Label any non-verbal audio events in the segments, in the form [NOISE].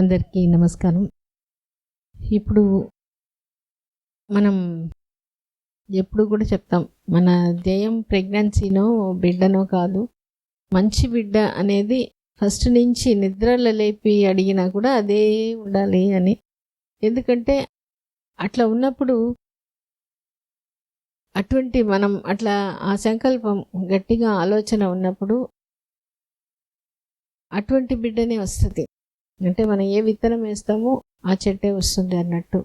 అందరికీ నమస్కారం. ఇప్పుడు మనం ఎప్పుడు కూడా చెప్తాం మన ధ్యేయం ప్రెగ్నెన్సీనో బిడ్డనో కాదు మంచి బిడ్డ అనేది ఫస్ట్ నుంచి నిద్రలో లేపి అడిగినా కూడా అదే ఉండాలి అని. ఎందుకంటే అట్లా ఉన్నప్పుడు అటువంటి మనం అట్లా ఆ సంకల్పం గట్టిగా ఆలోచన ఉన్నప్పుడు అటువంటి బిడ్డనే వస్తుంది. అంటే మనం ఏ విత్తనం వేస్తామో ఆ చెట్టే వస్తుంది అన్నట్టు.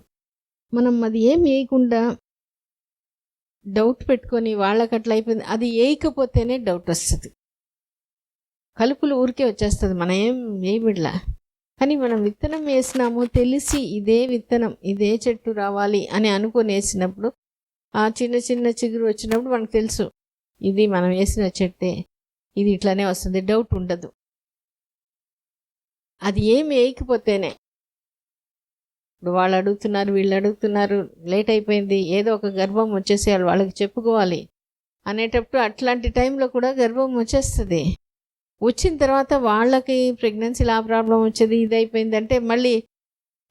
మనం అది ఏం వేయకుండా డౌట్ పెట్టుకొని వాళ్ళకి అట్లా అయిపోయింది. అది వేయకపోతేనే డౌట్ వస్తుంది. కలుపులు ఊరికే వచ్చేస్తుంది. మనం ఏం వేయబిడ్లా? కానీ మనం విత్తనం వేసినాము తెలిసి ఇదే విత్తనం ఇదే చెట్టు రావాలి అని అనుకొని వేసినప్పుడు ఆ చిన్న చిన్న చిగురు వచ్చినప్పుడు మనకు తెలుసు ఇది మనం వేసిన చెట్టే ఇది ఇట్లానే వస్తుంది. డౌట్ ఉండదు. అది ఏం వేయకపోతేనే. ఇప్పుడు వాళ్ళు అడుగుతున్నారు వీళ్ళు అడుగుతున్నారు లేట్ అయిపోయింది ఏదో ఒక గర్భం వచ్చేసేయాలి వాళ్ళకి చెప్పుకోవాలి అనేటప్పుడు అట్లాంటి టైంలో కూడా గర్భం వచ్చేస్తుంది. వచ్చిన తర్వాత వాళ్ళకి ప్రెగ్నెన్సీలో ఆ ప్రాబ్లం వచ్చేది ఇది అయిపోయింది అంటే మళ్ళీ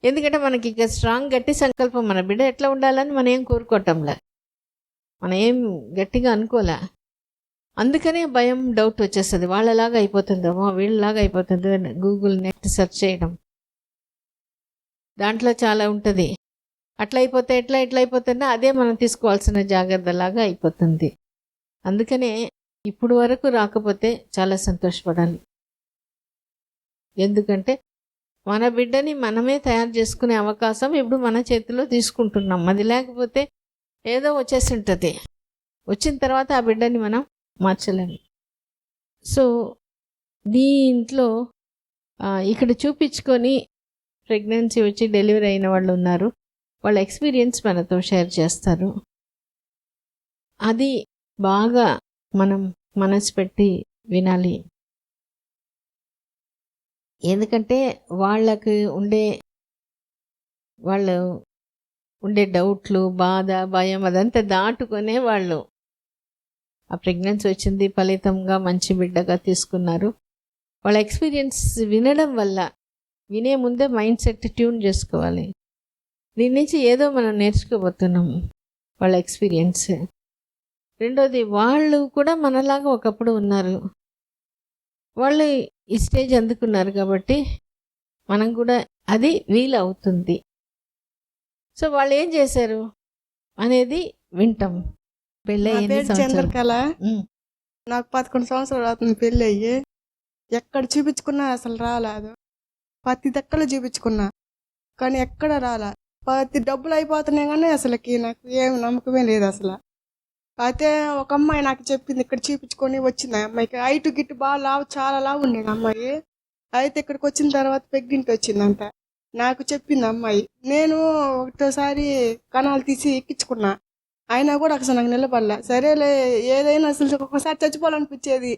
ఎందుకంటే మనకి ఇక స్ట్రాంగ్ గట్టి సంకల్పం మన బిడ్డ ఎట్లా ఉండాలని మనం ఏం కోరుకోవటంలే. మనం ఏం గట్టిగా అనుకోలే. అందుకనే భయం డౌట్ వచ్చేస్తుంది. వాళ్ళలాగా అయిపోతుందేమో వీళ్ళలాగా అయిపోతుంది గూగుల్ నెట్ సెర్చ్ చేయడం. దాంట్లో చాలా ఉంటుంది. అట్లా అయిపోతే ఎట్లా ఎట్లా అయిపోతుందో అదే మనం తీసుకోవాల్సిన జాగ్రత్తలాగా అయిపోతుంది. అందుకనే ఇప్పుడు వరకు రాకపోతే చాలా సంతోషపడాలి. ఎందుకంటే మన బిడ్డని మనమే తయారు చేసుకునే అవకాశం ఇప్పుడు మన చేతిలో తీసుకుంటున్నాం. అది లేకపోతే ఏదో వచ్చేసి ఉంటుంది. వచ్చిన తర్వాత ఆ బిడ్డని మనం మార్చలేము. సో దీంట్లో ఇక్కడ చూపించుకొని ప్రెగ్నెన్సీ వచ్చి డెలివరీ అయిన వాళ్ళు ఉన్నారు. వాళ్ళ ఎక్స్పీరియన్స్ మనతో షేర్ చేస్తారు. అది బాగా మనం మనసు పెట్టి వినాలి. ఎందుకంటే వాళ్ళకి ఉండే వాళ్ళు ఉండే డౌట్లు బాధ భయం అదంతా దాటుకొనే వాళ్ళు. ఆ ప్రెగ్నెన్సీ వచ్చింది ఫలితంగా మంచి బిడ్డగా తీసుకున్నారు. వాళ్ళ ఎక్స్పీరియన్స్ వినడం వల్ల వినే ముందే మైండ్ సెట్ ట్యూన్ చేసుకోవాలి. దీని నుంచి ఏదో మనం నేర్చుకోబోతున్నాం వాళ్ళ ఎక్స్పీరియన్స్ రెండోది వాళ్ళు కూడా మనలాగా ఒకప్పుడు ఉన్నారు. వాళ్ళు ఈ స్టేజ్ అందుకున్నారు కాబట్టి మనం కూడా అది వీలు అవుతుంది. సో వాళ్ళు ఏం చేశారు అనేది వింటాం. పెళ్ళి చంద్రకళ? నాకు పదకొండు సంవత్సరాలు అవుతుంది పెళ్ళి అయ్యి ఎక్కడ చూపించుకున్నా అసలు రాలేదు. ప్రతి దక్కల చూపించుకున్నా. కానీ ఎక్కడ రాలా. ప్రతి డబ్బులు అయిపోతున్నాయి కానీ అసలుకి నాకు ఏం నమ్మకమే లేదు అసలు. అయితే ఒక అమ్మాయి నాకు చెప్పింది ఇక్కడ చూపించుకొని వచ్చింది అమ్మాయికి. హైట్ గిట్టు బాగా లావు చాలా లావు ఉండేది అమ్మాయి. అయితే ఇక్కడికి వచ్చిన తర్వాత ప్రెగ్నెంట్ వచ్చిందంట. నాకు చెప్పింది అమ్మాయి. నేను ఒకటోసారి కణాలు తీసి ఎక్కించుకున్నా. అయినా కూడా అసలు నాకు నిలబడలే. సరేలే ఏదైనా అసలు ఒక్కొక్కసారి చచ్చిపోవాలనిపించేది.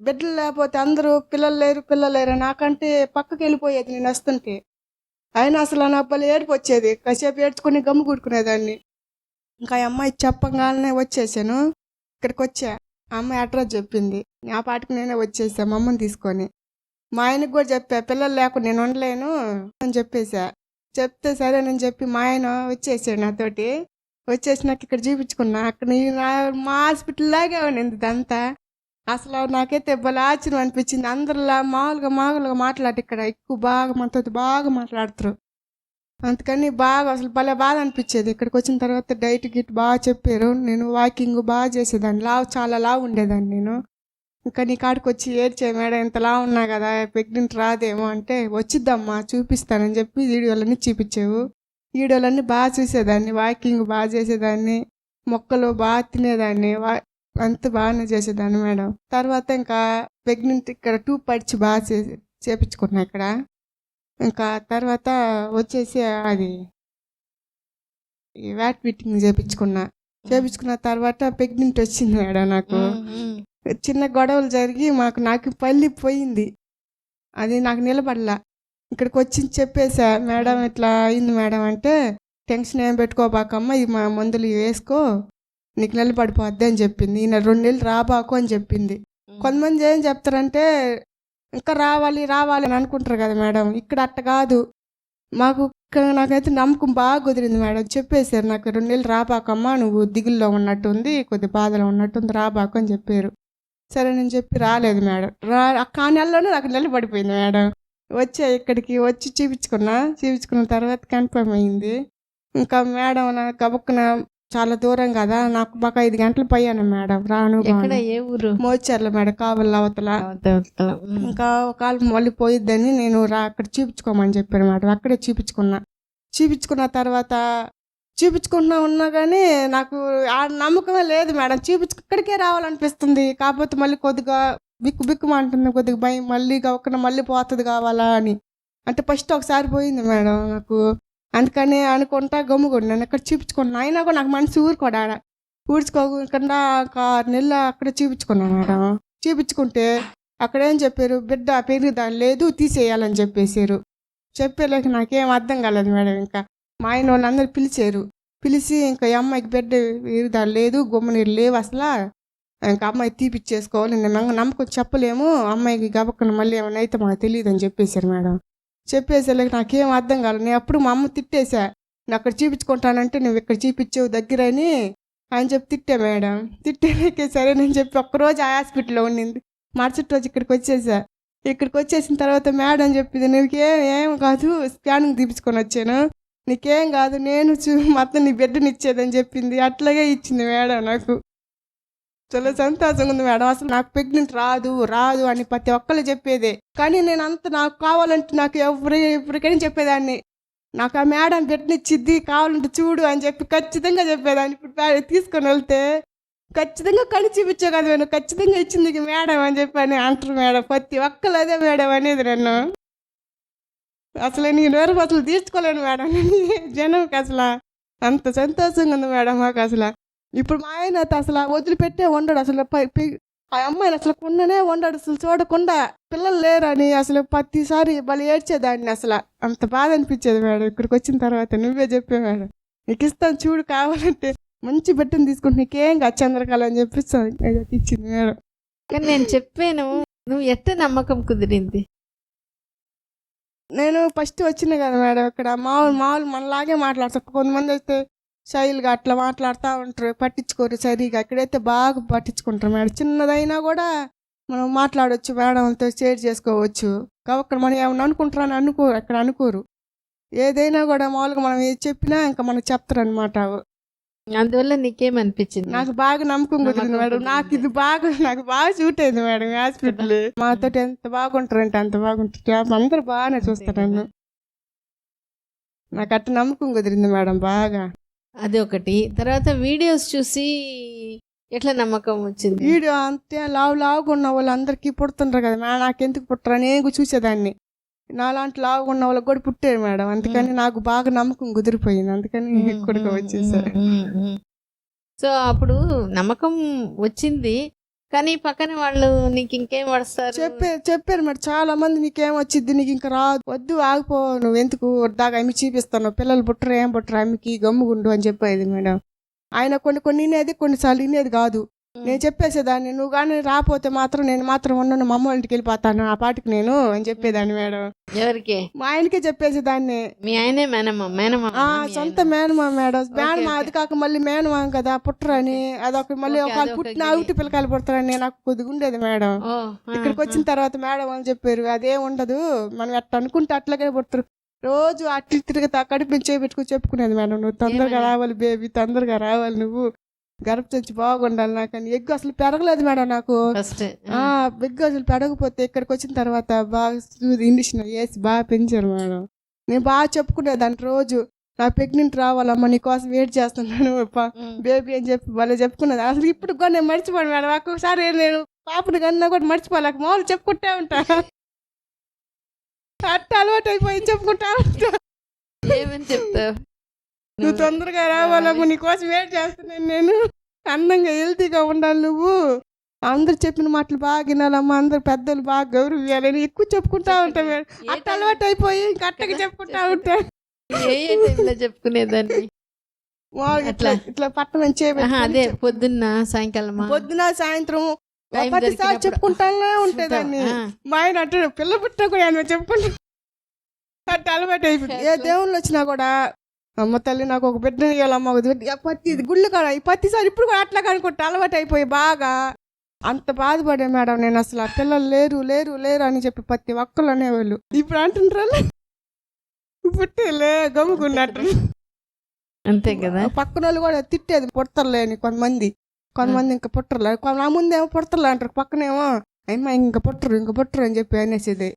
బిడ్డలు లేకపోతే అందరూ పిల్లలు లేరు పిల్లలు లేరు నాకంటే పక్కకి వెళ్ళిపోయేది నేను వస్తుంటే అయినా అసలు నా అబ్బాయి ఏడుపు వచ్చేది. కాసేపు ఏడ్చుకుని గమ్ము కూడుకునేదాన్ని. ఇంకా ఆ అమ్మాయి చెప్పగానే వచ్చేసాను. ఇక్కడికి వచ్చా. ఆ అమ్మాయి అడ్రస్ చెప్పింది. ఆ పాటికి నేనే వచ్చేసా మా అమ్మని తీసుకొని. మా ఆయనకు కూడా చెప్పా పిల్లలు లేకుండా నేను ఉండలేను అని చెప్పేసా. చెప్తే సరేనని చెప్పి మా ఆయన వచ్చేసాడు నాతోటి. వచ్చేసి నాకు ఇక్కడ చూపించుకున్నా అక్కడ మా హాస్పిటల్ లాగే ఉండింది ఇదంతా. అసలు నాకైతే భలే ఆశ్చర్యం అనిపించింది. అందరిలా మామూలుగా మామూలుగా మాట్లాడి ఇక్కడ ఎక్కువ బాగా మనతో బాగా మాట్లాడుతారు. అందుకని బాగా అసలు భలే బాధ అనిపించేది. ఇక్కడికి వచ్చిన తర్వాత డైట్ గిట్ బాగా చెప్పారు. నేను వాకింగ్ బాగా చేసేదాన్ని. లావు చాలా లావు ఉండేదాన్ని నేను. ఇంకా నీ కాడికి వచ్చి ఏడ్చే మేడం ఇంత లావు ఉన్నా కదా ప్రెగ్నెంట్ రాదేమో అంటే వచ్చిద్దమ్మా చూపిస్తానని చెప్పి వీడియోలన్నీ చూపించావు. వీడియోలన్నీ బాగా చూసేదాన్ని వాకింగ్ బాగా చేసేదాన్ని మొక్కలు బాగా తినేదాన్ని వా అంత బాగానే చేసేదాన్ని మేడం. తర్వాత ఇంకా ప్రెగ్నెంట్ ఇక్కడ టూ పడిచి బాగా చేసి చేపించుకున్నా ఇక్కడ. ఇంకా తర్వాత వచ్చేసి అది ఈ వ్యాట్ ఫిట్టింగ్ చేపించుకున్నా. చేపించుకున్న తర్వాత ప్రెగ్నెంట్ వచ్చింది మేడం నాకు. చిన్న గొడవలు జరిగి మాకు నాకు పల్లి పోయింది. అది నాకు నిలబడలా. ఇక్కడికి వచ్చి చెప్పేసా మేడం ఇట్లా అయింది మేడం అంటే టెన్షన్ ఏం పెట్టుకోబాకమ్మ ఇది మా మందులు వేసుకో నీకు నిలబడిపోద్ది అని చెప్పింది. ఈయన రెండు నెలలు రాబాకు అని చెప్పింది. కొంతమంది ఏం చెప్తారంటే ఇంకా రావాలి రావాలి అని అనుకుంటారు కదా మేడం. ఇక్కడ అట్ట కాదు. మాకు నాకైతే నమ్మకం బాగా కుదిరింది మేడం. చెప్పేశారు నాకు రెండు నెలలు రాబాకమ్మా నువ్వు దిగుల్లో ఉన్నట్టుంది కొద్ది బాధలో ఉన్నట్టుంది రాబాకు అని చెప్పారు. సరే నేను చెప్పి రాలేదు మేడం. రా ఆ నెలలోనే నాకు నెల పడిపోయింది మేడం. వచ్చా ఇక్కడికి వచ్చి చూపించుకున్నా. చూపించుకున్న తర్వాత కన్ఫర్మ్ అయింది. ఇంకా మేడం నా గబుక్కున చాలా దూరం కదా నాకు బాగా ఐదు గంటలు పోయాను మేడం. రాను. ఏ ఊరు? మోచర్ల మేడం కావల అవతల. ఇంకా ఒకవేళ మళ్ళీ పోయిద్దని నేను రా అక్కడ చూపించుకోమని చెప్పాను మేడం. అక్కడే చూపించుకున్నా. చూపించుకున్న తర్వాత చూపించుకుంటున్నా ఉన్నా కానీ నాకు ఆ నమ్మకమే లేదు మేడం. చూపించు ఇక్కడికే రావాలనిపిస్తుంది. కాకపోతే మళ్ళీ కొద్దిగా బిక్కు బిక్కుమంటుంది కొద్దిగా భయం మళ్ళీ గవకన మళ్ళీ పోతుంది కావాలా అని. అంటే ఫస్ట్ ఒకసారి పోయింది మేడం నాకు. అందుకని అనుకుంటా గమ్ముకోండి నేను ఇక్కడ చూపించుకున్నాను అయినా కూడా నాకు మనసు ఊరుకోడా? ఊడ్చుకోకుండా ఒక ఆరు నెలలు అక్కడ చూపించుకున్నాను మేడం. చూపించుకుంటే అక్కడ ఏం చెప్పారు? బిడ్డ పెరుగుదాని లేదు తీసేయాలని చెప్పేశారు. చెప్పేలోకి నాకేం అర్థం కాలేదు మేడం ఇంకా. మా ఆయన వాళ్ళందరూ పిలిచారు. పిలిచి ఇంకా ఈ అమ్మాయికి బిడ్డ పెరుగుదాని లేదు గుమ్మనీరు లేవు అసలు. ఇంకా అమ్మాయి తీపిచ్చేసుకోవాలి నేను నమ్మకం చెప్పలేము అమ్మాయికి గబక్కన మళ్ళీ ఏమైనా అయితే మాకు తెలియదు అని చెప్పేశారు మేడం. చెప్పేసేలేక నాకేం అర్థం కాలేదు నేను అప్పుడు మా అమ్మ తిట్టేశా. నేను అక్కడ చూపించుకుంటానంటే నువ్వు ఇక్కడ చూపించావు దగ్గరని అని చెప్పి తిట్టా మేడం. తిట్టేకే సరే నేను చెప్పి ఒక్కరోజు ఆ హాస్పిటల్లో ఉండింది. మరుసటి రోజు ఇక్కడికి వచ్చేసా ఇక్కడికి వచ్చేసిన తర్వాత మేడం చెప్పింది నీకేం ఏం కాదు స్కానింగ్ తీపించుకొని వచ్చాను. నీకేం కాదు నేను చూ మొత్తం నీ బిడ్డని ఇచ్చేదని చెప్పింది. అట్లాగే ఇచ్చింది మేడం నాకు. చాలా సంతోషంగా ఉంది మేడం. అసలు నాకు ప్రెగ్నెంట్ రాదు రాదు అని ప్రతి ఒక్కరు చెప్పేదే. కానీ నేను అంత నాకు కావాలంటే నాకు ఎవరి ఎవరికైనా చెప్పేదాన్ని. నాకు ఆ మేడం బిడ్డనిచ్చిద్ది కావాలంటే చూడు అని చెప్పి ఖచ్చితంగా చెప్పేదాన్ని. ఇప్పుడు తీసుకొని వెళ్తే ఖచ్చితంగా కళ్ళు చూపించే కదా నేను ఖచ్చితంగా ఇచ్చింది మేడం అని చెప్పి అని అంటారు మేడం. ప్రతి ఒక్కరు అదే మేడం అనేది నన్ను. అసలు నేను వేరే అసలు తీర్చుకోలేను మేడం. [LAUGHS] జనంకి అసలు అంత సంతోషంగా ఉంది మేడం మాకు అసలు. ఇప్పుడు మా ఆయన అయితే అసలు వదిలిపెట్టే ఉండడు అసలు ఆ అమ్మాయిని అసలు కొన్ననే ఉండడు అసలు చూడకుండా పిల్లలు లేరని అసలు ప్రతిసారి భలే ఏడ్చేదాన్ని అసలు. అంత బాధ అనిపించేది మేడం. ఇక్కడికి వచ్చిన తర్వాత నువ్వే చెప్పే మేడం. నీకు ఇస్తాను చూడు కావాలంటే మంచి బిడ్డను తీసుకుంటే నీకేం కాదు చంద్రకళ అని చెప్పిస్తాను ఇచ్చింది మేడం. కానీ నేను చెప్పాను నువ్వు ఎట్ట నమ్మకం కుదిరింది. నేను ఫస్ట్ వచ్చిన కదా మేడం. ఇక్కడ మామూలు మామూలు మనలాగే మాట్లాడతారు. కొంతమంది అయితే శైలిగా అట్లా మాట్లాడుతూ ఉంటారు. పట్టించుకోరు సరిగా. ఇక్కడైతే బాగా పట్టించుకుంటారు మేడం. చిన్నదైనా కూడా మనం మాట్లాడవచ్చు మేడంతో షేర్ చేసుకోవచ్చు. కాబట్టి మనం ఏమన్నా అనుకుంటారని అనుకోరు అక్కడ అనుకోరు. ఏదైనా కూడా మామూలుగా మనం ఏది చెప్పినా ఇంకా మనకు చెప్తారు అనమాట అందువల్ల నీకేమనిపించింది? నాకు బాగా నమ్మకం కుదిరింది మేడం. నాకు ఇది బాగా నాకు బాగా షూట్ అయింది మేడం హాస్పిటల్ [LAUGHS] మాతో ఎంత బాగుంటారంటే అంత బాగుంటారు. అందరూ బాగానే చూస్తారు నన్ను. నాకు అట్ట నమ్మకం కుదిరింది మేడం బాగా. అది ఒకటి తర్వాత వీడియోస్ చూసి ఎట్లా నమ్మకం వచ్చింది? వీడియో అంతే లావు లావుగా ఉన్న వాళ్ళందరికీ పుడుతుంటారు కదా మేడం. నాకు ఎందుకు పుట్టరా? నేను చూసేదాన్ని. నాలాంటి లావుగా ఉన్న వాళ్ళకి కూడా పుట్టారు మేడం. అందుకని నాకు బాగా నమ్మకం కుదిరిపోయింది. అందుకని ఇక్కడికి వచ్చేసా. సో అప్పుడు నమ్మకం వచ్చింది. కానీ పక్కన వాళ్ళు నీకు ఇంకేం పడతారు చెప్పారు చెప్పారు మరి. చాలా మంది నీకేం వచ్చింది నీకు ఇంకా రాదు. వద్దు ఆగిపో నువ్వు ఎందుకు దాకా ఆమె చూపిస్తాను పిల్లలు పుట్టరు ఏం పుట్టరు ఆమెకి గమ్ముగుండు అని చెప్పేది మేడం. ఆయన కొన్ని కొన్ని వినేది కొన్నిసార్లు వినేది కాదు. నేను చెప్పేసేదాన్ని నువ్వు కానీ రాకపోతే మాత్రం నేను మాత్రం ఉన్నాను మా అమ్మ ఇంటికి వెళ్ళిపోతాను ఆ పాటికి నేను అని చెప్పేదాన్ని మేడం. ఎవరికి? మా ఆయనకే చెప్పేసేదాన్ని. మీ ఆయనే మేనమ్మ మేనమ్మ ఆ సొంత మేనమా మేడం. మేనమా అది కాక మళ్ళీ మేనమా కదా పుట్టరని అదొక మళ్ళీ ఒక పుట్టిన. అవుటి పిల్లకాయలు పుడతారని నాకు కొద్దిగా ఉండేది మేడం. ఇక్కడికి వచ్చిన తర్వాత మేడం అని చెప్పారు అదేం ఉండదు మనం ఎట్లా అనుకుంటే అట్లాగే పుడతారు. రోజు అట్లు తిరుగుతా కడుపు చేపెట్టుకుని చెప్పుకునేది మేడం నువ్వు తొందరగా? రావాలి బేబీ తొందరగా రావాలి నువ్వు. గర్భసంచి బాగుండాలి నాకు అని ఎగ్గు అసలు పెరగలేదు మేడం నాకు. బిగ్ అసలు పెరగకపోతే ఇక్కడికి వచ్చిన తర్వాత బాగా ఇండిషన్ వేసి బాగా పెంచారు మేడం. నేను బాగా చెప్పుకునేదాన్ని రోజు. నా ప్రెగ్నెంట్ రావాలమ్మా నీకోసం వెయిట్ చేస్తున్నాను బేబీ అని చెప్పి భలే చెప్పుకున్నది. అసలు ఇప్పుడు కూడా నేను మర్చిపోను మేడం. ఒక్కొక్కసారి నేను పాపని కన్నా కూడా మర్చిపోలేక మామూలు చెప్పుకుంటా ఉంటా. అట్ట అలవాటు అయిపోయి చెప్పుకుంటా ఏమని చెప్తావు? నువ్వు తొందరగా రావాలమ్మా నీకోసం వెయిట్ చేస్తున్నాను నేను? అందంగా హెల్తీగా ఉండాలి నువ్వు. అందరు చెప్పిన మాటలు బాగా వినాలమ్మా అందరు పెద్దలు బాగా గౌరవించాలని ఎక్కువ చెప్పుకుంటా ఉంటా అట్ట అలవాటు అయిపోయి ఇంకా అట్టగా చెప్పుకుంటా ఉంటా. చెప్పుకునేదాన్ని? ఇట్లా. ఇట్లా పట్టణం అదే పొద్దున్న సాయంకాలమా? పొద్దున సాయంత్రం దొరికినప్పుడు. చెప్పుకుంటానే ఉంటేదాన్ని. మా ఆయన అంటాడు పిల్ల పుట్టినా కూడా ఆయన చెప్పుకుంటా. అట్ట అలవాటు అయిపోయింది. ఏ దేవుళ్ళు వచ్చినా కూడా అమ్మ తల్లి నాకు ఒక బిడ్డ ఇవ్వాలమ్మ ఇది గుళ్ళు కాడ ఈ ప్రతిసారి ఇప్పుడు కూడా అట్లా కనుకుంటా అలవాటు అయిపోయి బాగా. అంత బాధపడే మేడం నేను అసలు ఆ పిల్లలు లేరు లేరు లేరు అని చెప్పి ప్రతి ఒక్కరు అనేవాళ్ళు. ఇప్పుడు అంటుంటారు పుట్టేలే గమ్ముకున్నట్టు. అంతే కదా? పక్కన వాళ్ళు కూడా తిట్టేది పుట్టర్లే అని కొంతమంది. కొంతమంది ఇంకా పుట్టర్లే. నా ముందేమో పుట్టర్లే అంటారు పక్కనేమో అమ్మా ఇంకా పుట్టరు ఇంకా పుట్టరు అని చెప్పి అనేసేది.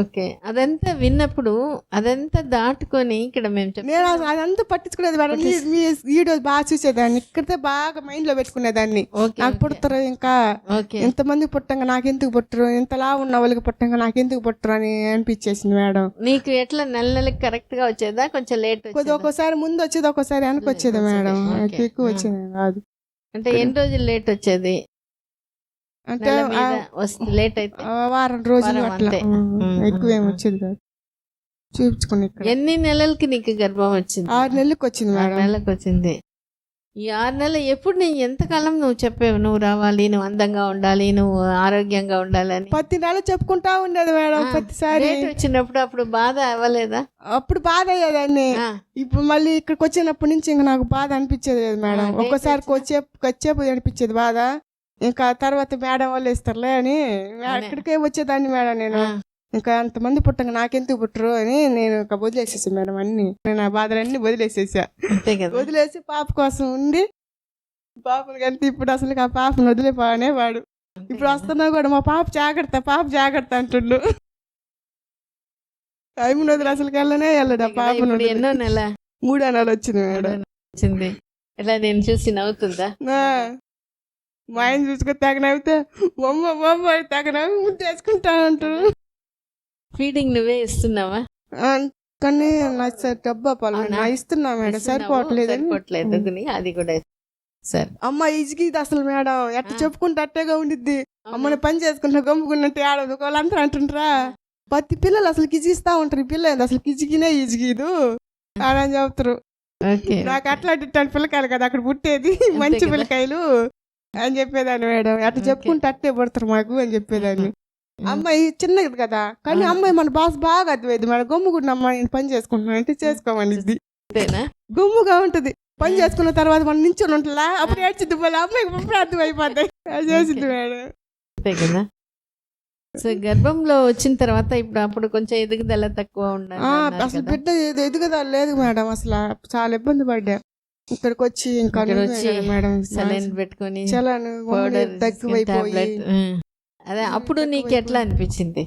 ఓకే. అదంతా విన్నప్పుడు అదంతా దాటుకొని ఇక్కడ మేము నేను అదంతా పట్టించుకునేది మేడం. మీ- బాగా చూసేదాన్ని. ఇక్కడితే బాగా మైండ్లో పెట్టుకునేదాన్ని నాకు పుడతారు ఇంకా. ఎంతమంది పుట్టంగా నాకెందుకు పుట్టరు? ఇంతలా ఉన్న వాళ్ళకి పుట్టంగా నాకెందుకు పుట్టరు అని అనిపించేసింది మేడం. నీకు ఎట్లా నెల నెలకి కరెక్ట్గా వచ్చేదా? కొంచెం లేట్ కొద్ది ఒక్కోసారి ముందు వచ్చేది ఒక్కోసారి వెనక్కి వచ్చేది మేడం. ఎక్కువ వచ్చేది కాదు. అంటే ఎన్ని రోజులు లేట్ వచ్చేది? అంటే లేట్ అయితే. ఆ వారం రోజులు అట్లా. ఎక్కువ ఏం ఉమ్, వచ్చేది కాదు. చూపించుకుని ఇక్కడ. ఎన్ని నెలలకి నీకు గర్భం వచ్చింది? ఆరు నెలలకు వచ్చింది ఆరు మేడం. నెలలకు వచ్చింది. ఈ ఆరు నెలలు ఎప్పుడు నేను ఎంతకాలం నువ్వు చెప్పావు? నువ్వు రావాలి నువ్వు అందంగా ఉండాలి నువ్వు ఆరోగ్యంగా ఉండాలని ప్రతి నెల చెప్పుకుంటా ఉండేది మేడం ప్రతిసారి. వచ్చినప్పుడు అప్పుడు బాధ అవ్వలేదా? అప్పుడు బాధ అయ్యేదాన్ని. ఇప్పుడు మళ్ళీ ఇక్కడికి వచ్చినప్పటి నుంచి ఇంకా నాకు బాధ అనిపించేది లేదు మేడం. ఒక్కసారి? వచ్చే వచ్చేపు అనిపించేది బాధ. ఇంకా తర్వాత మేడం వాళ్ళు ఇస్తారులే అని. ఇక్కడికే వచ్చేదాన్ని మేడం నేను. ఇంకా అంతమంది పుట్టంగా నాకెందుకు పుట్టరు అని నేను ఇంకా వదిలేసేసి మేడం అన్ని. నేను ఆ బాధలన్నీ వదిలేసేసా. వదిలేసి పాప కోసం ఉండి పాపను కలిసి ఇప్పుడు అసలు ఆ పాపను వదిలేపానే వాడు. ఇప్పుడు వస్తున్నా కూడా మా పాప జాగ్రత్త పాప జాగ్రత్త అంటుండు. టైం వదిలి అసలు వెళ్ళనే వెళ్ళడు ఆ పాపను వదిలి. ఎన్నో నెల. మూడో నెల వచ్చింది మేడం. వచ్చింది. ఎలా నేను చూసి నవ్వుతుందా. మా ఆయన చూసుకొని తెగ నవ్వితే బొమ్మ బొమ్మ తెగ నవ్వి ముద్దేసుకుంటా అంటారు. ఫీడింగ్ నువ్వే ఇస్తున్నావా? కానీ నా స- డబ్బా పొలం ఇస్తున్నా మేడం. సరిపోవట్లేదు. సరిపోవట్లేదు. అది కూడా సరే. అమ్మ ఇజిగిది అసలు మేడం. ఎట్ట. చెప్పుకుంటే అట్టేగా ఉండిద్ది. అమ్మని పని చేసుకుంటా గమ్ముకున్నట్టు ఆడదు వాళ్ళందరూ అంటుంటారా ప్రతి పిల్లలు అసలు కిజిగిస్తా ఉంటారు. ఈ పిల్ల ఏంది? అసలు కిజిగినే ఇజిగిదు అని చెప్తారు. నాకు అట్లాంటి ఇట్లాంటి పిల్లకాయలు కదా. అక్కడ పుట్టేది. మంచి. పిల్లకాయలు. అని చెప్పేదాన్ని మేడం. ఓకే. చెప్పుకుంటే అట్టే పడతారు మాకు అని చెప్పేదాన్ని. అమ్మాయి చిన్నది కదా. కానీ. అమ్మాయి మన బాస్ బాగా అర్థమైంది. మేడం గమ్ముకున్న అమ్మాయి పని చేసుకుంటున్నాను అంటే చేసుకోమనిద్ది. అంతేనా? గుమ్ముగా ఉంటది. పని చేసుకున్న తర్వాత మనం నించుని ఉంటుందా అప్పుడు ఏడ్చిద్ది పోలే. అమ్మాయికి అర్థం అయిపోతాయి అది చేసింది మేడం. అంతే కదా. సో గర్భంలో వచ్చిన తర్వాత ఇప్పుడు అప్పుడు కొంచెం ఎదుగుదల తక్కువ ఉండాలి అసలు. బిడ్డ ఎదు- ఎదుగుదల లేదు మేడం. అసలు చాలా ఇబ్బంది పడ్డా. ఇక్కడికి వచ్చి ఇంకా మేడం. సెలైన్ పెట్టుకొని తగ్గిపోయి అదే అప్పుడు నీకు. ఎట్లా అనిపించింది?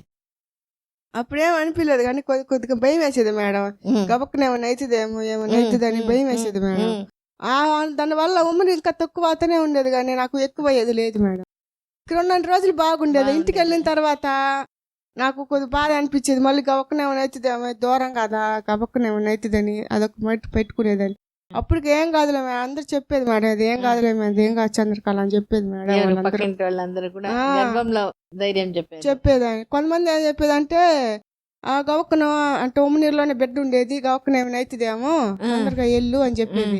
అప్పుడేం అనిపించలేదు కానీ కొద్ది కొద్దిగా భయం వేసేది మేడం. గబక్కన ఏమైనా అవుతుందేమో ఏమైనా అవుతుంది అని భయం వేసేది మేడం. ఆ దానివల్ల ఉమ్మడి ఇంకా తక్కువ అవుతూనే ఉండేది కానీ నాకు ఎక్కువ అయ్యేది లేదు మేడం. ఇక్కడ ఉన్న రోజులు బాగుండేది. ఇంటికి వెళ్ళిన తర్వాత నాకు కొద్ది బాధ అనిపించేది. మళ్ళీ గబక్కన ఏమైనా అవుతుందేమో దూరం కదా గబక్కన ఏమైనా అవుతుందని అదొక మట్టి పెట్టుకునేదని అప్పటికి ఏం కాదులే మేడం అందరు చెప్పేది మేడం అది ఏం కాదులే మేడం ఏం కాదు చంద్రకళ అని చెప్పేది మేడం ఎవరు వాళ్ళందరూ. పక్కింటి వాళ్ళందరూ కూడా ఆ. గర్భంలో ధైర్యం చెప్పారు చెప్పేదాన్ని. కొంతమంది ఏం చెప్పేదంటే ఆ గవక్కన అంటే ఉమ్మనీరులోనే బిడ్డ ఉండేది గవక్కన ఏమైనా అవుతుందేమో. తొందరగా ఎల్లు అని చెప్పేది.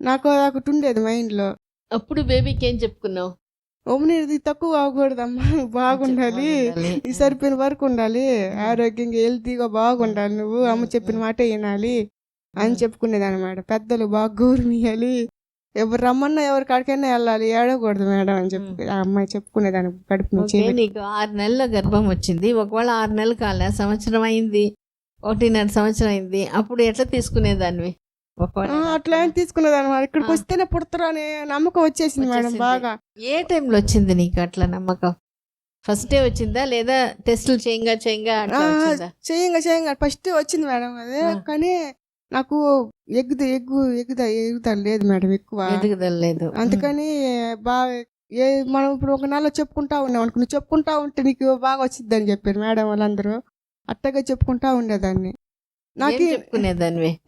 నాకు ఒకటి ఉండేది మైండ్లో. అప్పుడు బేబీకి ఏం చెప్పుకున్నావు? ఉమ్మనీరుది తక్కువ అవ్వకూడదమ్మా బాగుండాలి బాగుండాలి. ఈ సరిపోయిన వరకు ఉండాలి ఆరోగ్యంగా హెల్తీగా బాగుండాలి నువ్వు అమ్మ చెప్పిన మాట వినాలి. అని చెప్పుకునేది అనమాట పెద్దలు బాగా గౌరవించాలి ఎవరు రమ్మన్నా ఎవరి కాడికైనా వెళ్ళాలి ఏడవకూడదు మేడం అని చెప్పి ఆ అమ్మాయి చెప్పుకునేదాన్ని కడుపు నుంచి నీకు ఆరు నెలల గర్భం వచ్చింది. ఒకవేళ ఆరు నెలలు కాలే సంవత్సరం అయింది ఒకటిన్నర సంవత్సరం అయింది అప్పుడు ఎట్లా తీసుకునేదానివి? అట్లా ఏం తీసుకునేది అనమాట ఇక్కడికి. వస్తేనే పుడతారు అనే నమ్మకం వచ్చేసింది మేడం. బాగా. ఏ టైంలో వచ్చింది నీకు అట్లా నమ్మకం? ఫస్టే వచ్చిందా లేదా టెస్టులు చేయంగా చేయంగా చేయంగా చేయంగా ఫస్ట్ వచ్చింది మేడం అదే. కానీ నాకు ఎగ్గుద ఎగ్గు ఎగ్గుద ఎగుదల లేదు మేడం ఎక్కువ. ఎదుగుదల లేదు అందుకని బాగా ఏ మనం ఇప్పుడు ఒక నెల చెప్పుకుంటా ఉన్నాం అనుకో నువ్వు చెప్పుకుంటా ఉంటే నీకు బాగా వచ్చింది అని చెప్పారు మేడం వాళ్ళందరూ. అట్టగా చెప్పుకుంటా ఉండేదాన్ని. నాకు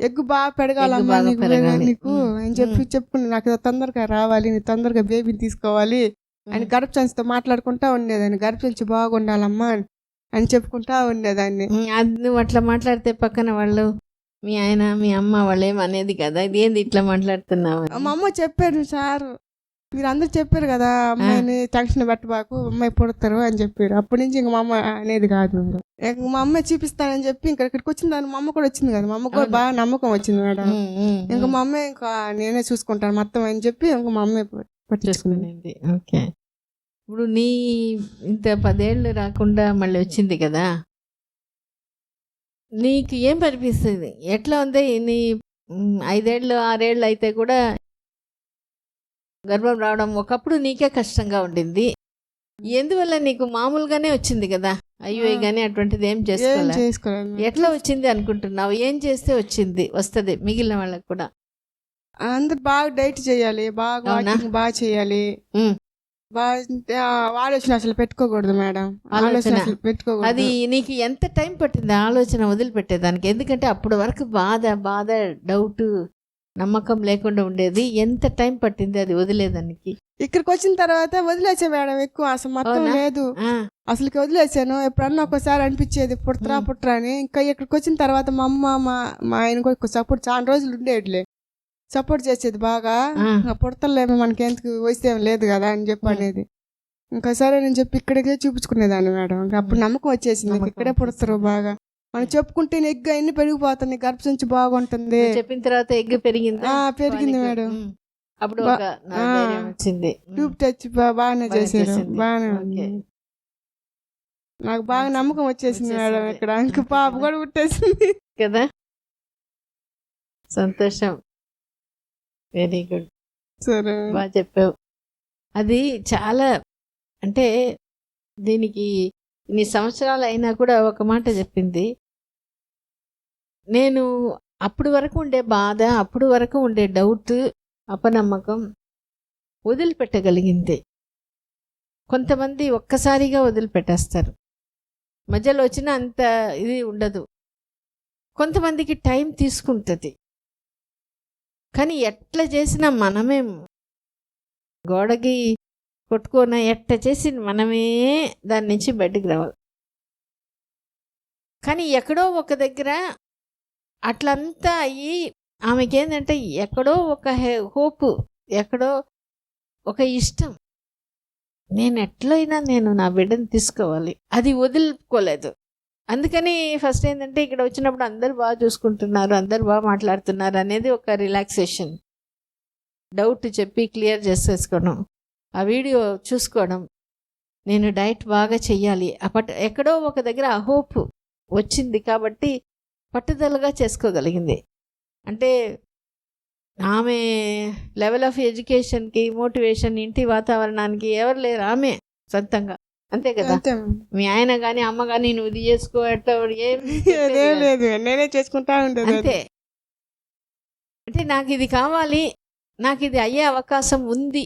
ఎగ్గు బాగా పెరగాలమ్మా బాగా నీకు అని చెప్పి ఉమ్. చెప్పుకుని నాకు తొందరగా రావాలి నీ తొందరగా బేబీని తీసుకోవాలి అని గర్భసంచితో మాట్లాడుకుంటా ఉండేదాన్ని. గర్భసంచి బాగుండాలమ్మా అని- చెప్పుకుంటా ఉండేదాన్ని. నువ్వు అట్లా మాట్లాడితే పక్కన వాళ్ళు మీ ఆయన మీ అమ్మ వాళ్ళు అనేది కదా? ఇది ఏంది ఇట్లా మాట్లాడుతున్నావు అని. మా అమ్మ చెప్పారు సార్. మీరు అందరు చెప్పారు కదా అమ్మాయిని టెన్షన్ పెట్టబాకు అమ్మాయి పుడతారు అని చెప్పారు. అప్పటి నుంచి ఇంక మా అమ్మ అనేది కాదు మేడం ఇంక మా అమ్మాయి చూపిస్తానని చెప్పి ఇంకా ఇక్కడికి వచ్చిన దాని మా అమ్మ కూడా వచ్చింది కదా? మా అమ్మ కూడా బాగా నమ్మకం వచ్చింది మేడం. ఉమ్, ఉమ్, ఇంకా మా అమ్మాయి ఇంకా నేనే చూసుకుంటాను మొత్తం అని చెప్పి ఇంకా మా అమ్మాయి పట్టించుకున్నాను. చేసుకునేది ఓకే. ఇప్పుడు నీ ఇంత పదేళ్ళు రాకుండా మళ్ళీ వచ్చింది కదా? నీకు ఏం అనిపిస్తుంది? ఎట్లా ఉంది? నీ ఐదేళ్ళు ఆరేళ్ళు అయితే కూడా గర్భం రావడం ఒకప్పుడు నీకే కష్టంగా ఉండింది. ఎందువల్ల నీకు మామూలుగానే వచ్చింది కదా? అయ్యో. కానీ అటువంటిది ఏం చేసుకోలేదు మేడం. ఎట్లా వచ్చింది అనుకుంటున్నావు? ఏం చేస్తే వచ్చింది? వస్తుంది మిగిలిన వాళ్ళకి కూడా. అందరు బాగా డైట్ చేయాలి బాగా? వాకింగ్ బాగా చేయాలి. ఆలోచన అసలు పెట్టుకోకూడదు మేడం. ఆలోచన. అసలు పెట్టుకోకూడదు. అది నీకు ఎంత టైం పట్టింది ఆలోచన వదిలిపెట్టేదానికి? ఎందుకంటే అప్పటి వరకు బాధ బాధ డౌట్ నమ్మకం లేకుండా ఉండేది. ఎంత టైం పట్టింది అది వదిలేదానికి? ఇక్కడికి వచ్చిన తర్వాత వదిలేసా మేడం ఎక్కువ. అసలు మొత్తం? లేదు. అసలుకి వదిలేసాను. ఎప్పుడన్నా ఒక్కసారి అనిపించేది మ్. పుట్టరా అని. ఇంకా ఇక్కడికి వచ్చిన తర్వాత మా అమ్మ మా మా ఆయన కూడా సపోర్ట్ చాలా రోజులు ఉండేట్లే సపోర్ట్ చేసేది బాగా. ఇంకా పుడతలేమో మనకి ఎందుకు వయసు ఏం లేదు కదా అని చెప్పి. అనేది ఇంకా సరే నేను చెప్పి ఇక్కడికే చూపించుకునేదాన్ని మేడం ఇంకా అప్పుడు. నమ్మకం వచ్చేసింది ఇక్కడే పుడతారు. బాగా మనం చెప్పుకుంటే ఎగ్గు అన్ని పెరిగిపోతుంది గర్భసంచి బాగుంటుంది చెప్పిన తర్వాత ఎగ్ పెరిగిందా ఆ, పెరిగింది? మేడం. అప్పుడు వచ్చింది. ట్యూబ్ టచ్ బాగానే బాగా చేశారు. బాగానే. నాకు బాగా. నమ్మకం వచ్చేసింది మేడం. ఇక్కడ ఇంక పాప. కూడా పుట్టేసింది కదా సంతోషం వెరీ గుడ్. సరే. బాగా చెప్పావు. అది చాలా అంటే దీనికి ఇన్ని సంవత్సరాలు అయినా కూడా ఒక మాట చెప్పింది. నేను అప్పుడు వరకు ఉండే బాధ అప్పుడు వరకు ఉండే డౌట్ అపనమ్మకం వదిలిపెట్టగలిగింది. కొంతమంది ఒక్కసారిగా వదిలిపెట్టేస్తారు. మధ్యలో వచ్చిన అంత ఇది ఉండదు. కొంతమందికి టైం తీసుకుంటుంది. కానీ ఎట్లా చేసినా మనమే గోడకి కొట్టుకోన ఎట్ట చేసి మనమే దాని నుంచి బయటికి రావాలి. కానీ ఎక్కడో ఒక దగ్గర అట్లంతా అయ్యి ఆమెకి ఏంటంటే ఎక్కడో ఒక హోప్ ఎక్కడో ఒక ఇష్టం. నేను ఎట్లయినా నేను నా బిడ్డను తీసుకోవాలి. అది వదులుకోలేదు. అందుకని ఫస్ట్ ఏంటంటే ఇక్కడ వచ్చినప్పుడు అందరు బాగా చూసుకుంటున్నారు అందరు బాగా మాట్లాడుతున్నారు అనేది ఒక రిలాక్సేషన్ డౌట్ చెప్పి క్లియర్ చేసేసుకోవడం ఆ వీడియో చూసుకోవడం నేను డైట్ బాగా చెయ్యాలి. అప్పట్ ఎక్కడో ఒక దగ్గర ఆ హోప్ వచ్చింది కాబట్టి పట్టుదలగా చేసుకోగలిగింది. అంటే ఆమె లెవెల్ ఆఫ్ ఎడ్యుకేషన్కి మోటివేషన్ ఇంటి వాతావరణానికి ఎవరు లేరు ఆమె సొంతంగా. అంతే కదా. మీ ఆయన కానీ అమ్మ కానీ నువ్వు ఇది చేసుకో ఎట్లా ఏం. [LAUGHS] లేదు నేనే చేసుకుంటా ఉండేది అంతే. అంటే నాకు ఇది కావాలి నాకు ఇది అయ్యే అవకాశం ఉంది.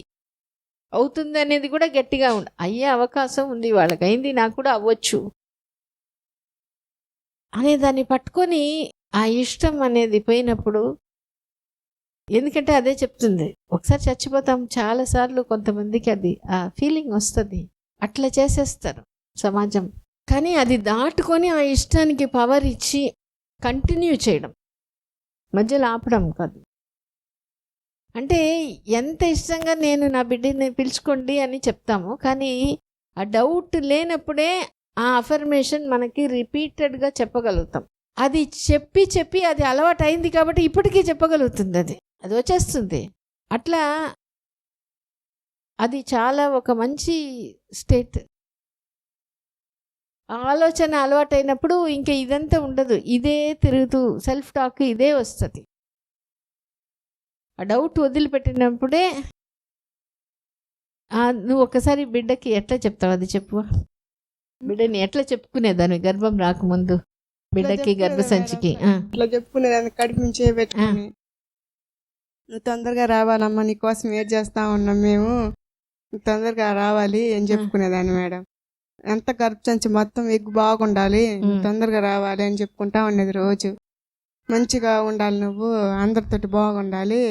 అవుతుంది అనేది కూడా గట్టిగా ఉంది అయ్యే అవకాశం ఉంది వాళ్ళకి అయింది నాకు కూడా అవ్వచ్చు. అనే దాన్ని పట్టుకొని ఆ ఇష్టం అనేది పోయినప్పుడు ఎందుకంటే అదే చెప్తుంది. ఒకసారి చచ్చిపోతాం చాలాసార్లు కొంతమందికి అది ఆ ఫీలింగ్ వస్తుంది. అట్లా చేసేస్తారు సమాజం. కానీ అది దాటుకొని ఆ ఇష్టానికి పవర్ ఇచ్చి కంటిన్యూ చేయడం. మధ్యలో ఆపడం కాదు. అంటే ఎంత ఇష్టంగా నేను నా బిడ్డని పిలుచుకోండి అని చెప్తాము కానీ ఆ డౌట్ లేనప్పుడే ఆ అఫర్మేషన్ మనకి రిపీటెడ్గా చెప్పగలుగుతాం. అది చెప్పి చెప్పి అది అలవాటు అయింది కాబట్టి ఇప్పటికీ చెప్పగలుగుతుంది అది. అది వచ్చేస్తుంది. అట్లా అది చాలా ఒక మంచి స్టేట్. ఆలోచన అలవాటైనప్పుడు ఇంకా ఇదంతా ఉండదు. ఇదే తిరుగుతూ సెల్ఫ్ టాక్ ఇదే వస్తుంది. ఆ డౌట్ వదిలిపెట్టినప్పుడే నువ్వు ఒకసారి బిడ్డకి ఎట్లా చెప్తావు? అది చెప్పు. బిడ్డని ఎట్లా చెప్పుకునేదాన్ని? గర్భం రాకముందు బిడ్డకి చెప్పేది గర్భసంచికి మేడం. ఆ, ఇట్లా చెప్పుకునేదాన్ని. కడుపు నుంచి పెట్టుకుని. నువ్వు తొందరగా రావాలమ్మా నీకోసం వెయిట్ చేస్తా ఉన్నాం మేము? తొందరగా రావాలి అని చెప్పుకునేదాన్ని మేడం. ఎంత గర్భసంచి మొత్తం ఎగ్గు బాగుండాలి. తొందరగా రావాలి అని చెప్పుకుంటా ఉండేది రోజు. మంచిగా ఉండాలి నువ్వు అందరితోటి బాగుండాలి.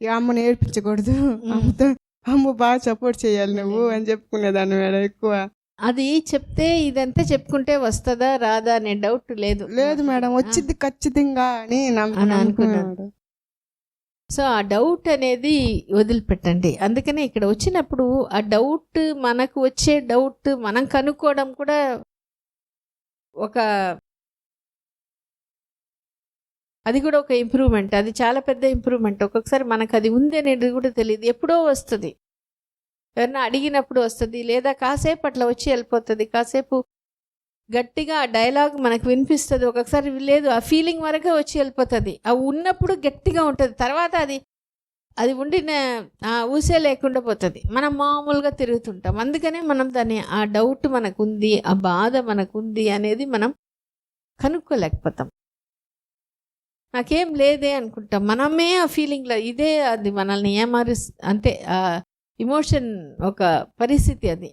ఈ అమ్మని ఏడ్పించకూడదు. అమ్మతో అమ్మ బాగా సపోర్ట్ చేయాలి నువ్వు అని చెప్పుకునేదాన్ని మేడం ఎక్కువ. అది చెప్తే ఇదంతా చెప్పుకుంటే వస్తుందా రాదా అనే డౌట్ లేదు. లేదు మేడం వచ్చింది ఖచ్చితంగా అని నమ్మకం అని అనుకున్నాను. సో ఆ డౌట్ అనేది వదిలిపెట్టండి. అందుకనే ఇక్కడ వచ్చినప్పుడు ఆ డౌట్ మనకు వచ్చే డౌట్ మనం కనుక్కోవడం కూడా ఒక అది కూడా ఒక ఇంప్రూవ్మెంట్. అది చాలా పెద్ద ఇంప్రూవ్మెంట్. ఒక్కొక్కసారి మనకు అది ఉంది అనేది కూడా తెలియదు. ఎప్పుడో వస్తుంది. ఎవరన్నా అడిగినప్పుడు వస్తుంది. లేదా కాసేపు అట్లా వచ్చి వెళ్ళిపోతుంది. కాసేపు గట్టిగా ఆ డైలాగ్ మనకు వినిపిస్తుంది. ఒక్కొక్కసారి లేదు ఆ ఫీలింగ్ వరకే వచ్చి వెళ్ళిపోతుంది. ఆ ఉన్నప్పుడు గట్టిగా ఉంటుంది. తర్వాత అది అది ఉండిన ఆ ఊసే లేకుండా పోతుంది. మనం మామూలుగా తిరుగుతుంటాం. అందుకనే మనం దాన్ని ఆ డౌట్ మనకుంది ఆ బాధ మనకు ఉంది అనేది మనం కనుక్కోలేకపోతాం. నాకేం లేదే అనుకుంటాం. మనమే ఆ ఫీలింగ్లో ఇదే అది మనల్ని ఏమారు అంతే ఇమోషన్ ఒక పరిస్థితి అది.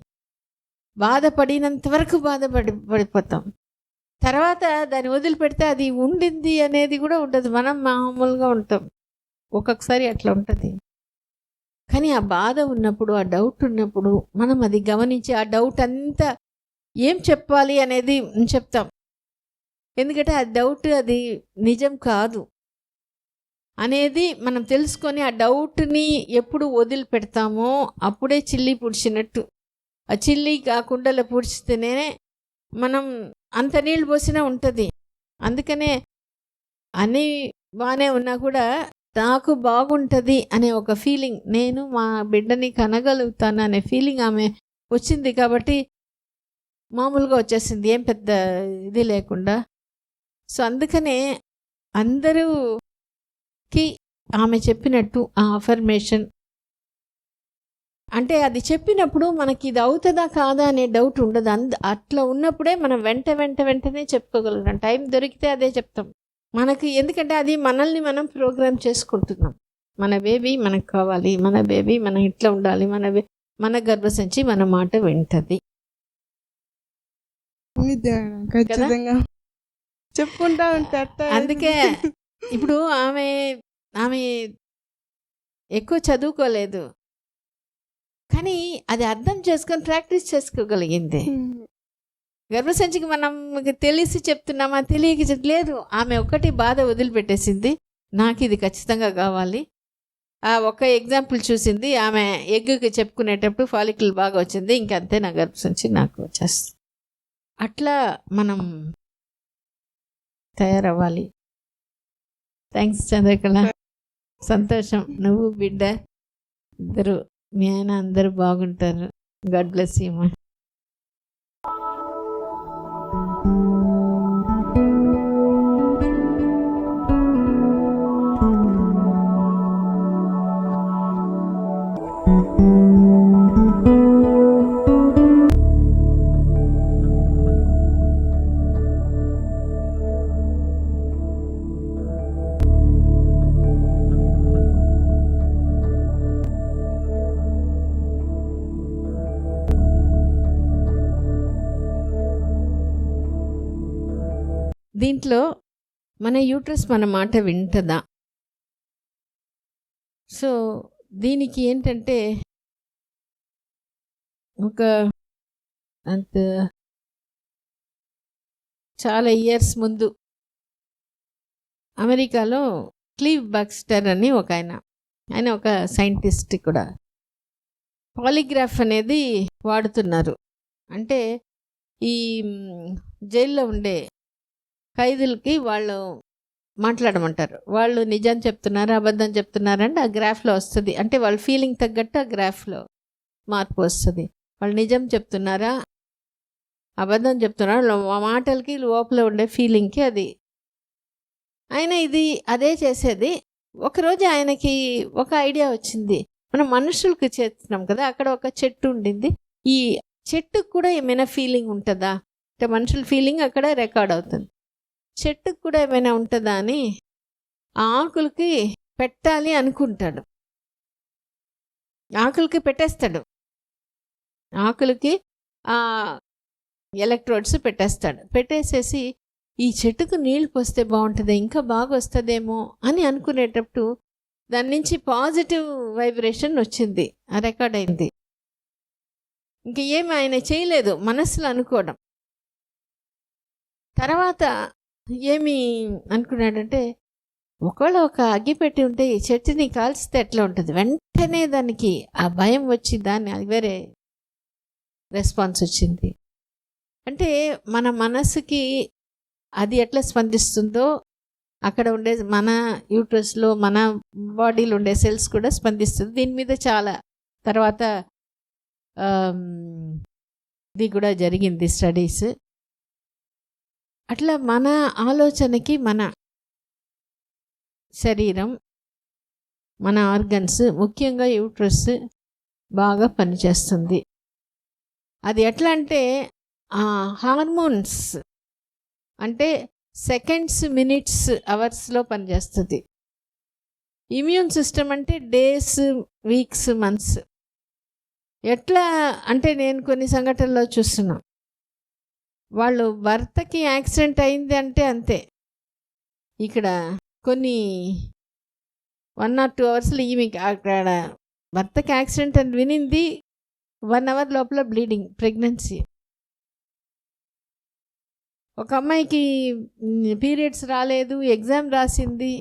బాధపడినంత వరకు బాధపడి పడిపోతాం. తర్వాత దాన్ని వదిలిపెడితే అది ఉండింది అనేది కూడా ఉండదు. మనం మామూలుగా ఉంటాం. ఒక్కొక్కసారి అట్లా ఉంటుంది. కానీ ఆ బాధ ఉన్నప్పుడు ఆ డౌట్ ఉన్నప్పుడు మనం అది గమనించి ఆ డౌట్ అంతా ఏం చెప్పాలి అనేది చెప్తాం. ఎందుకంటే ఆ డౌట్ అది నిజం కాదు అనేది మనం తెలుసుకొని ఆ డౌట్ని ఎప్పుడు వదిలిపెడతామో అప్పుడే చిల్లి పుడిచినట్టు. ఆ చిల్లి ఆ కుండలో పూడ్చితేనే మనం అంత నీళ్ళు పోసినా ఉంటుంది. అందుకనే అన్నీ బాగానే ఉన్నా కూడా నాకు బాగుంటుంది అనే ఒక ఫీలింగ్ నేను మా బిడ్డని కనగలుగుతాను అనే ఫీలింగ్ ఆమె వచ్చింది కాబట్టి మామూలుగా వచ్చేసింది ఏం పెద్ద ఇది లేకుండా. సో అందుకనే అందరూకి ఆమె చెప్పినట్టు ఆ అఫర్మేషన్ అంటే అది చెప్పినప్పుడు మనకి ఇది అవుతుందా కాదా అనే డౌట్ ఉండదు. అంద అట్లా ఉన్నప్పుడే మనం వెంట వెంట వెంటనే చెప్పుకోగలుగుతాం టైం దొరికితే అదే చెప్తాం. మనకి ఎందుకంటే అది మనల్ని మనం ప్రోగ్రామ్ చేసుకుంటున్నాం. మన బేబీ మనకు కావాలి మన బేబీ మన ఇట్లా ఉండాలి మన బే- మన గర్భసంచి మన మాట వింటది. చెప్పుకుంటా ఉంటే అందుకే ఇప్పుడు ఆమె ఆమె ఎక్కువ చదువుకోలేదు. కానీ అది అర్థం చేసుకొని ప్రాక్టీస్ చేసుకోగలిగింది. గర్భసంచికి మనం తెలిసి చెప్తున్నామా తెలియక లేదు ఆమె ఒక్కటి బాధ వదిలిపెట్టేసింది. నాకు ఇది ఖచ్చితంగా కావాలి. ఆ ఒక్క ఎగ్జాంపుల్ చూసింది. ఆమె ఎగ్గుకి చెప్పుకునేటప్పుడు ఫాలికల్ బాగా వచ్చింది. ఇంకంతే నా గర్భసంచి నాకు వచ్చేస్తుంది. అట్లా మనం తయారవ్వాలి. థ్యాంక్స్ చంద్రకళ. సంతోషం. నువ్వు బిడ్డ. ఇద్దరు మీ ఆయన అందరూ బాగుంటారు. గాడ్ బ్లెస్ యూ you దీంట్లో మన యూట్రస్ మన మాట వింటదా? సో దీనికి ఏంటంటే ఒక అంత చాలా ఇయర్స్ ముందు అమెరికాలో క్లీవ్ బక్స్టర్ అని ఒక ఆయన ఆయన ఒక సైంటిస్ట్ కూడా. పాలిగ్రాఫ్ అనేది వాడుతున్నారు. అంటే ఈ జైల్లో ఉండే ఖైదులకి వాళ్ళు మాట్లాడమంటారు. వాళ్ళు నిజం చెప్తున్నారు అబద్ధం చెప్తున్నారంటే ఆ గ్రాఫ్లో వస్తుంది. అంటే వాళ్ళ ఫీలింగ్ తగ్గట్టు ఆ గ్రాఫ్లో మార్పు వస్తుంది. వాళ్ళు నిజం చెప్తున్నారా అబద్ధం చెప్తున్నారా మాటలకి లోపల ఉండే ఫీలింగ్కి అది. ఆయన ఇది అదే చేసేది. ఒకరోజు ఆయనకి ఒక ఐడియా వచ్చింది. మనం మనుషులకు చేస్తున్నాం కదా అక్కడ ఒక చెట్టు ఉండింది. ఈ చెట్టుకు కూడా ఏమైనా ఫీలింగ్ ఉంటుందా? అంటే మనుషుల ఫీలింగ్ అక్కడ రికార్డ్ అవుతుంది. చెట్టుకు కూడా ఏమైనా ఉంటుందా అని ఆ ఆకులకి పెట్టాలి అనుకుంటాడు. ఆకులకి పెట్టేస్తాడు. ఆకులకి ఆ ఎలక్ట్రోడ్స్ పెట్టేస్తాడు. పెట్టేసేసి ఈ చెట్టుకు నీళ్ళు పోస్తే బాగుంటుంది ఇంకా బాగా వస్తుందేమో అని అనుకునేటప్పుడు దాని నుంచి పాజిటివ్ వైబ్రేషన్ వచ్చింది ఆ రికార్డ్ అయింది. ఇంక ఏమి ఆయన చేయలేదు మనసులో అనుకోవడం. తర్వాత ఏమి అనుకున్నాడంటే ఒకవేళ ఒక అగ్గి పెట్టి ఉంటే ఈ చెట్టుని కాల్చితే ఎట్లా ఉంటుంది? వెంటనే దానికి ఆ భయం వచ్చి దాన్ని అది వేరే రెస్పాన్స్ వచ్చింది. అంటే మన మనసుకి అది ఎట్లా స్పందిస్తుందో అక్కడ ఉండే మన యూట్రస్లో మన బాడీలో ఉండే సెల్స్ కూడా స్పందిస్తుంది. దీని మీద చాలా తర్వాత ఇది కూడా జరిగింది స్టడీస్. అట్లా మన ఆలోచనకి మన శరీరం మన ఆర్గన్స్ ముఖ్యంగా యూట్రస్ బాగా పనిచేస్తుంది. అది ఎట్లా అంటే ఆ హార్మోన్స్ అంటే సెకండ్స్ మినిట్స్ అవర్స్లో పనిచేస్తుంది. ఇమ్యూన్ సిస్టమ్ అంటే డేస్ వీక్స్ మంత్స్. ఎట్లా అంటే నేను కొన్ని సంఘటనలో చూస్తున్నా. వాళ్ళు భర్తకి యాక్సిడెంట్ అయింది అంటే అంతే. ఇక్కడ కొన్ని వన్ ఆర్ టూ అవర్స్లో ఈమె అక్కడ భర్తకి యాక్సిడెంట్ అని వినింది. వన్ అవర్ లోపల బ్లీడింగ్ ప్రెగ్నెన్సీ. ఒక అమ్మాయికి పీరియడ్స్ రాలేదు ఎగ్జామ్ రాసింది.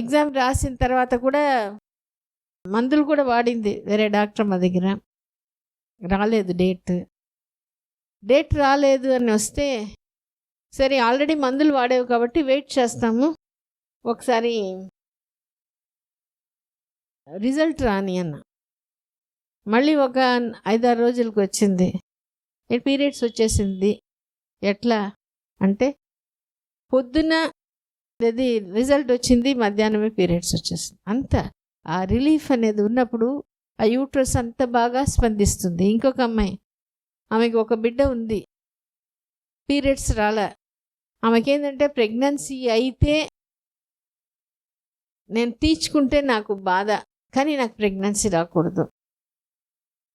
ఎగ్జామ్ రాసిన తర్వాత కూడా మందులు కూడా వాడింది వేరే డాక్టర్ మా దగ్గర. రాలేదు డేట్. డేట్ రాలేదు అని వస్తే సరే ఆల్రెడీ మందులు వాడేవి కాబట్టి వెయిట్ చేస్తాము. ఒకసారి రిజల్ట్ రాని అన్న. మళ్ళీ ఒక ఐదారు రోజులకు వచ్చింది. పీరియడ్స్ వచ్చేసింది. ఎట్లా అంటే పొద్దున అది రిజల్ట్ వచ్చింది మధ్యాహ్నమే పీరియడ్స్ వచ్చేసింది. అంత ఆ రిలీఫ్ అనేది ఉన్నప్పుడు ఆ యూట్రస్ అంత బాగా స్పందిస్తుంది. ఇంకొక అమ్మాయి ఆమెకి ఒక బిడ్డ ఉంది. పీరియడ్స్ రాలే. ఆమెకేంటంటే ప్రెగ్నెన్సీ అయితే నేను తీర్చుకుంటే నాకు బాధ కానీ నాకు ప్రెగ్నెన్సీ రాకూడదు.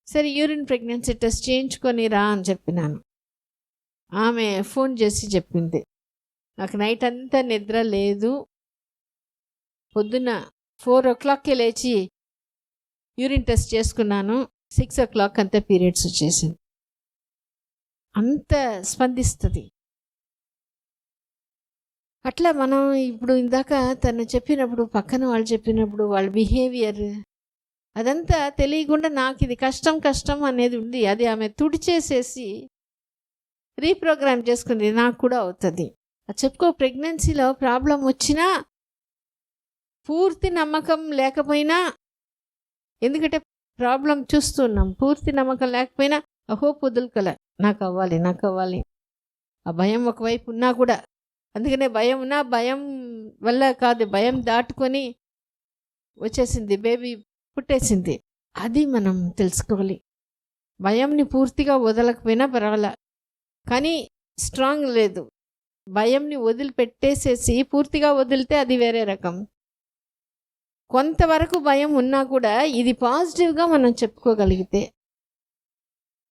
సరే యూరిన్ ప్రెగ్నెన్సీ టెస్ట్ చేయించుకొని రా అని చెప్పినాను. ఆమె ఫోన్ చేసి చెప్పింది. నాకు నైట్ అంతా నిద్ర లేదు. పొద్దున్న ఫోర్ ఓ క్లాక్కి లేచి యూరిన్ టెస్ట్ చేసుకున్నాను. సిక్స్ ఓ క్లాక్ అంతా పీరియడ్స్ వచ్చేసింది. అంత స్పందిస్తుంది. అట్లా మనం ఇప్పుడు ఇందాక తను చెప్పినప్పుడు పక్కన వాళ్ళు చెప్పినప్పుడు వాళ్ళ బిహేవియర్ అదంతా తెలియకుండా నాకు ఇది కష్టం కష్టం అనేది ఉంది. అది ఆమె తుడిచేసేసి రీప్రోగ్రామ్ చేసుకుంది. నాకు కూడా అవుతుంది. అది చెప్పుకో ప్రెగ్నెన్సీలో ప్రాబ్లం వచ్చినా పూర్తి నమ్మకం లేకపోయినా ఎందుకంటే ప్రాబ్లం చూస్తున్నాం పూర్తి నమ్మకం లేకపోయినా అహో పొద్దులకల నాకు అవ్వాలి నాకు అవ్వాలి ఆ భయం ఒకవైపు ఉన్నా కూడా అందుకనే భయం ఉన్నా భయం వల్ల కాదు భయం దాటుకొని వచ్చేసింది బేబీ పుట్టేసింది. అది మనం తెలుసుకోవాలి. భయంని పూర్తిగా వదలకపోయినా పర్వాలా కానీ స్ట్రాంగ్ లేదు. భయంని వదిలిపెట్టేసేసి పూర్తిగా వదిలితే అది వేరే రకం. కొంతవరకు భయం ఉన్నా కూడా ఇది పాజిటివ్గా మనం చెప్పుకోగలిగితే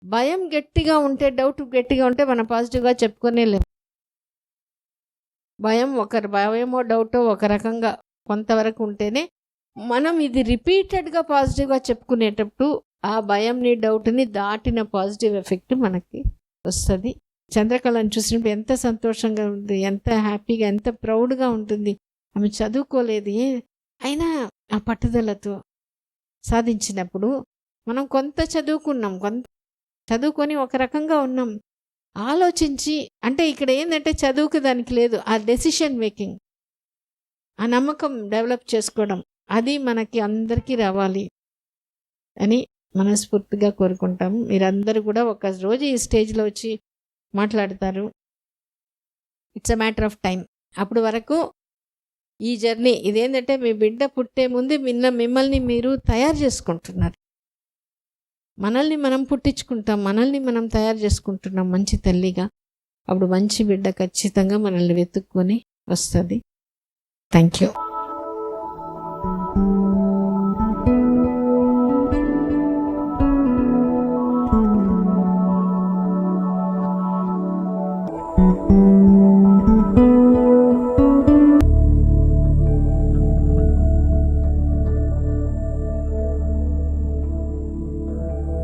భయం గట్టిగా ఉంటే డౌట్ గట్టిగా ఉంటే మనం పాజిటివ్గా చెప్పుకునే లేము. భయం ఒకరి భయమో డౌటో ఒక రకంగా కొంతవరకు ఉంటేనే మనం ఇది రిపీటెడ్గా పాజిటివ్గా చెప్పుకునేటప్పుడు ఆ భయంని డౌట్ని దాటిన పాజిటివ్ ఎఫెక్ట్ మనకి వస్తుంది. చంద్రకళను చూసినప్పుడు ఎంత సంతోషంగా ఉంది ఎంత హ్యాపీగా ఎంత ప్రౌడ్గా ఉంటుంది. ఆమె చదువుకోలేదు అయినా ఆ పట్టుదలతో సాధించినప్పుడు మనం కొంత చదువుకున్నాం కొంత చదువుకొని ఒక రకంగా ఉన్నాం. ఆలోచించి అంటే ఇక్కడ ఏంటంటే చదువుకు దానికి లేదు ఆ డెసిషన్ మేకింగ్ ఆ నమ్మకం డెవలప్ చేసుకోవడం. అది మనకి అందరికీ రావాలి అని మనస్ఫూర్తిగా కోరుకుంటాం మీరందరూ కూడా ఒక రోజు ఈ స్టేజ్లో వచ్చి మాట్లాడతారు. It's a matter of time అప్పుడు వరకు ఈ జర్నీ ఇదేంటంటే మీ బిడ్డ పుట్టే ముందు మిన్న మిమ్మల్ని మీరు తయారు చేసుకుంటున్నారు. మనల్ని మనం పుట్టించుకుంటాం మనల్ని మనం తయారు చేసుకుంటున్నాం మంచి తల్లిగా. అప్పుడు మంచి బిడ్డ ఖచ్చితంగా మనల్ని వెతుక్కొని వస్తుంది. Thank you